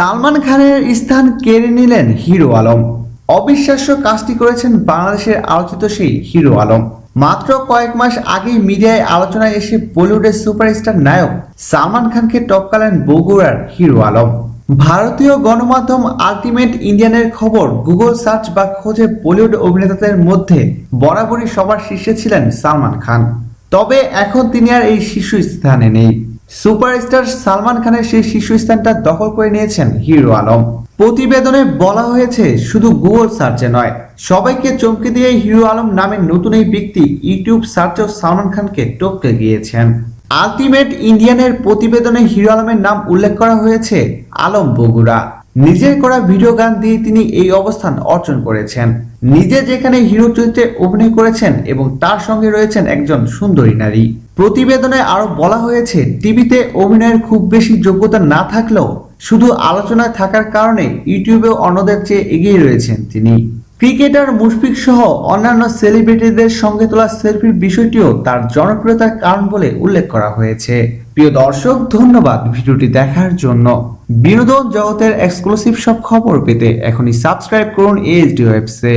সালমান খানের স্থান কেড়ে নিলেন হিরো আলম। অবিশ্বাস্য কাজটি করেছেন বাংলাদেশের আলোচিত সেই হিরো আলম। মাত্র কয়েক মাস আগেই মিডিয়ায় আলোচনায় এসে বলিউডের সুপারস্টার নায়ক সালমান খানকে টপকালেন বগুড়ার হিরো আলম। ভারতীয় গণমাধ্যম আলটিমেট ইন্ডিয়ানের খবর গুগল সার্চ বা খোঁজে বলিউড অভিনেতাদের মধ্যে বরাবরই সবার শীর্ষে ছিলেন সালমান খান। তবে এখন তিনি আর এই শীর্ষ স্থানে নেই। সুপারস্টার সালমান খানের সেই শীর্ষস্থানটা দখল করে নিয়েছেন হিরো আলম। প্রতিবেদনে বলা হয়েছে, শুধু গুগল সার্চে নয়, সবাইকে চমকে দিয়ে হিরো আলম নামের নতুন এই ব্যক্তি ইউটিউব সার্চেও সালমান খানকে টপকে গিয়েছেন। আলটিমেট ইন্ডিয়ানের প্রতিবেদনে হিরো আলমের নাম উল্লেখ করা হয়েছে, আলম বগুড়া। নিজের করা ভিডিও গান দিয়ে তিনি এই অবস্থান অর্জন করেছেন। নিজে যেখানে হিরো চরিত্রে অভিনয় করেছেন এবং তার সঙ্গে রয়েছেন একজন সুন্দরী নারী। প্রতিবেদনে আরও বলা হয়েছে, টিভিতে অভিনয়ের খুব বেশি যোগ্যতা না থাকলেও শুধু আলোচনায় থাকার কারণে ইউটিউবে অন্যদের চেয়ে এগিয়ে রয়েছেন তিনি। ক্রিকেটার মুশফিক সহ অন্যান্য সেলিব্রিটিদের সঙ্গে তোলা সেলফির বিষয়টিও তার জনপ্রিয়তার কারণ বলে উল্লেখ করা হয়েছে। প্রিয় দর্শক, ধন্যবাদ ভিডিওটি দেখার জন্য। বিনোদন জগতের এক্সক্লুসিভ সব খবর পেতে এখনই সাবস্ক্রাইব করুন এইচডি ওয়েবসে